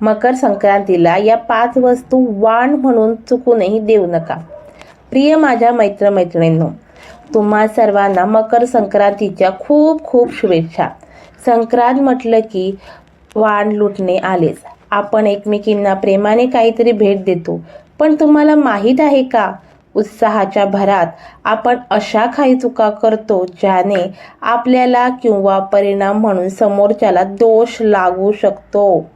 मकर संक्रांतीला या पाच वस्तू वाण म्हणून चुकूनही देऊ नका. प्रिय माझ्या मैत्रमैत्रिणींनो तुम्हा सर्वांना मकर संक्रांतीच्या खूप खूप शुभेच्छा. संक्रांत म्हटलं की वाण लुटणे आलेच. आपण एकमेकींना प्रेमाने काहीतरी भेट देतो. पण तुम्हाला माहीत आहे का? उत्साहाच्या भरात आपण अशा काही चुका करतो ज्याने आपल्याला किंवा परिणाम म्हणून समोरच्याला दोष लागू शकतो.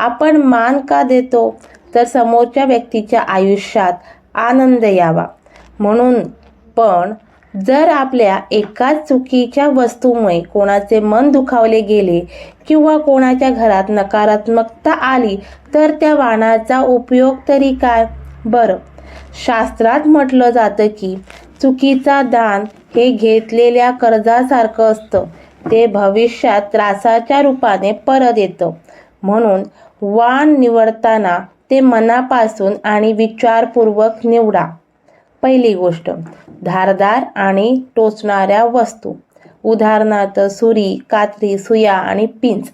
आपण मान का देतो? तर समोरच्या व्यक्तीच्या आयुष्यात आनंद यावा. म्हणून पण जर आपल्या एकाच चुकीच्या वस्तूमुळे कोणाचे मन दुखावले गेले किंवा कोणाच्या घरात नकारात्मकता आली तर त्या वाणाचा उपयोग तरी काय? बरं शास्त्रात म्हटलं जातं की चुकीचा दान हे घेतलेल्या कर्जासारखं असतं. ते भविष्यात त्रासाच्या रूपाने परत येतं. म्हणून वाण निवडताना ते मनापासून आणि विचारपूर्वक निवडा. पहिली गोष्ट धारदार आणि टोचणाऱ्या वस्तू. उदाहरणार्थ सुरी कात्री सुया आणि पिंच.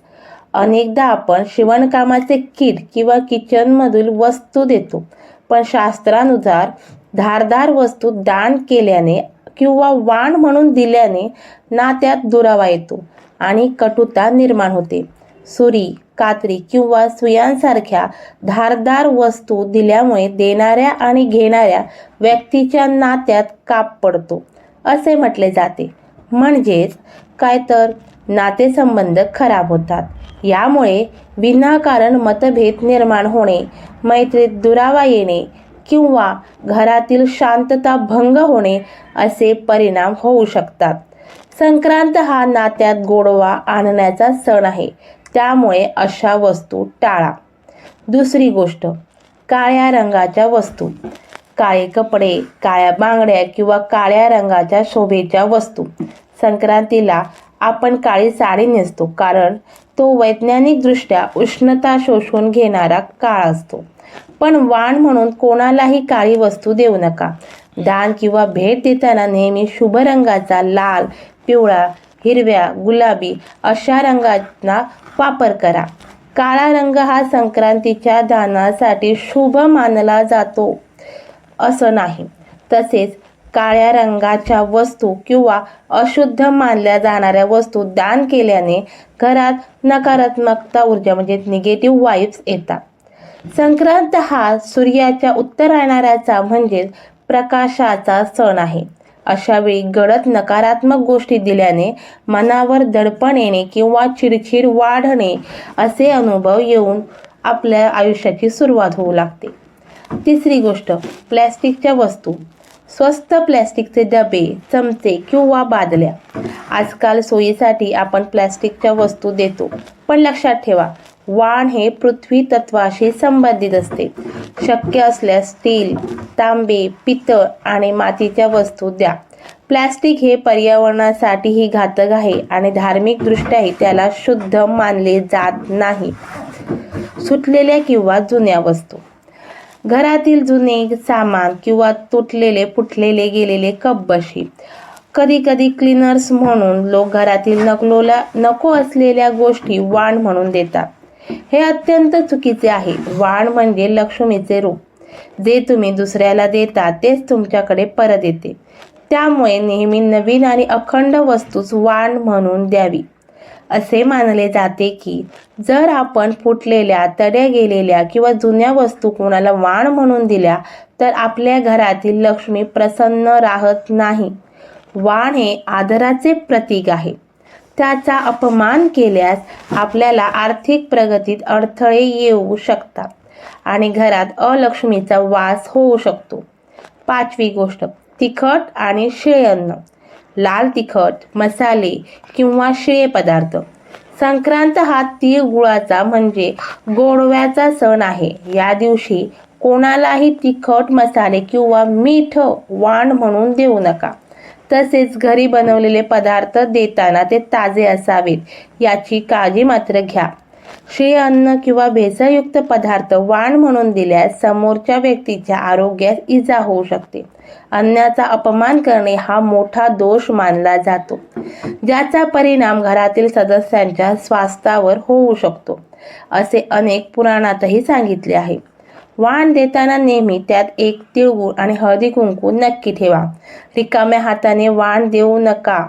अनेकदा आपण शिवणकामाचे किट किंवा किचनमधील वस्तू देतो पण शास्त्रानुसार धारदार वस्तू दान केल्याने किंवा वाण म्हणून दिल्याने नात्यात दुरावा येतो आणि कटुता निर्माण होते. सुरी कात्री किंवा सुयांसारख्या धारदार वस्तू दिल्यामुळे देणाऱ्या आणि घेणाऱ्या व्यक्तीच्या नात्यात काप पडतो असे म्हटले जाते. म्हणजेच काय तर? नातेसंबंध खराब होतात. यामुळे विनाकारण मतभेद निर्माण होणे मैत्रीत दुरावा येणे किंवा घरातील शांतता भंग होणे असे परिणाम होऊ शकतात. संक्रांत हा नात्यात गोडवा आणण्याचा सण आहे. त्यामुळे अशा वस्तू टाळा. दुसरी गोष्ट काळ्या रंगाच्या वस्तू. काळे कपडे काळ्या बांगड्या किंवा काळ्या रंगाच्या शोभेच्या वस्तू. संक्रांतीला आपण काळी साडी नेसतो कारण तो वैज्ञानिकदृष्ट्या उष्णता शोषून घेणारा काळ असतो. पण वाण म्हणून कोणालाही काळी वस्तू देऊ नका. दान किंवा भेट देताना नेहमी शुभ रंगाचा लाल पिवळा हिरव्या गुलाबी अशा रंगांना वापर करा. काळा रंग हा संक्रांतीच्या दानासाठी शुभ मानला जातो असं नाही. तसेच काळ्या रंगाच्या वस्तू किंवा अशुद्ध मानल्या जाणाऱ्या वस्तू दान केल्याने घरात नकारात्मकता ऊर्जा म्हणजे निगेटिव्ह वाईब्स येतात. संक्रांत हा सूर्याच्या उत्तरायणाऱ्याचा म्हणजेच प्रकाशाचा सण आहे. अशा वेळी गडद नकारात्मक गोष्टी दिल्याने मनावर दडपण येणे किंवा चिडचिड वाढणे असे अनुभव येऊन आपल्या आयुष्याची सुरुवात होऊ लागते. तिसरी गोष्ट प्लॅस्टिकच्या वस्तू. स्वस्त प्लॅस्टिकचे डबे चमचे किंवा बादल्या. आजकाल सोयीसाठी आपण प्लॅस्टिकच्या वस्तू देतो. पण लक्षात ठेवा वाण हे पृथ्वी तत्वाशी संबंधित असते. शक्य असल्यास स्टील तांबे पितळ आणि मातीच्या वस्तू द्या. प्लॅस्टिक हे पर्यावरणासाठीही घातक आहे आणि धार्मिकदृष्ट्याही त्याला शुद्ध मानले जात नाही. सुटलेल्या किंवा जुन्या वस्तू. घरातील जुने सामान किंवा तुटलेले फुटलेले गेलेले कप बशी कधी कधी क्लीनर्स म्हणून लोक घरातील नकलोला नको असलेल्या गोष्टी वाण म्हणून देतात. हे अत्यंत चुकीचे आहे. वाण म्हणजे लक्ष्मीचे रूप. जे तुम्ही दुसऱ्याला देता तेच तुमच्याकडे परत येते. त्यामुळे नेहमी नवीन आणि अखंड वस्तूच वाण म्हणून द्यावी. असे मानले जाते की जर आपण फुटलेल्या तड्या गेलेल्या किंवा जुन्या वस्तू कोणाला वाण म्हणून दिल्या तर आपल्या घरातील लक्ष्मी प्रसन्न राहत नाही. वाण हे आदराचे प्रतीक आहे. त्याचा अपमान केल्यास आपल्याला आर्थिक प्रगतीत अडथळे येऊ शकतात. आणि घरात अलक्ष्मीचा वास होऊ शकतो. पाचवी गोष्ट तिखट आणि शिळे अन्न. लाल तिखट मसाले किंवा शिळे पदार्थ. संक्रांत हा तीळ गुळाचा म्हणजे गोडव्याचा सण आहे. या दिवशी कोणालाही तिखट मसाले किंवा मीठ वाण म्हणून देऊ नका. तसेच घरी बनवलेले पदार्थ देताना ते ताजे असावेत याची काळजी मात्र घ्या. श्री अन्न किंवा भेसळयुक्त पदार्थ वाण म्हणून दिल्यास समोरच्या व्यक्तीच्या आरोग्यास इजा होऊ शकते. अन्नाचा अपमान करणे हा मोठा दोष मानला जातो ज्याचा परिणाम घरातील सदस्यांच्या स्वास्थ्यावर होऊ शकतो असे अनेक पुराणातही सांगितले आहे. वाण देताना नेहमी त्यात एक तिळगुळ आणि हळदी कुंकू नक्की ठेवा. रिकाम्या हाताने वाण देऊ नका.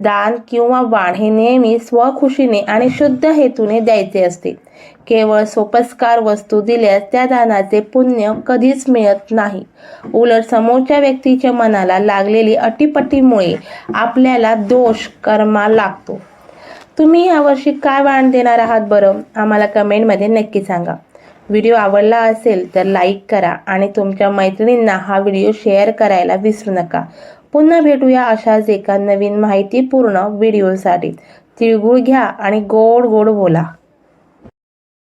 दान किंवा वाण हे नेहमी स्वखुशीने आणि शुद्ध हेतूने द्यायचे असते. केवळ सोपस्कार वस्तू दिल्यास त्या दानाचे पुण्य कधीच मिळत नाही. उलट समोरच्या व्यक्तीच्या मनाला लागलेली अटीपटीमुळे आपल्याला दोष कर्मा लागतो. तुम्ही यावर्षी काय वाण देणार आहात बरं? आम्हाला कमेंटमध्ये नक्की सांगा. व्हिडिओ आवडला असेल तर लाईक करा आणि तुमच्या मैत्रिणींना हा व्हिडिओ शेअर करायला विसरू नका. पुन्हा भेटूया अशाच एका नवीन माहितीपूर्ण व्हिडिओसाठी. तिळगुळ घ्या आणि गोड गोड बोला.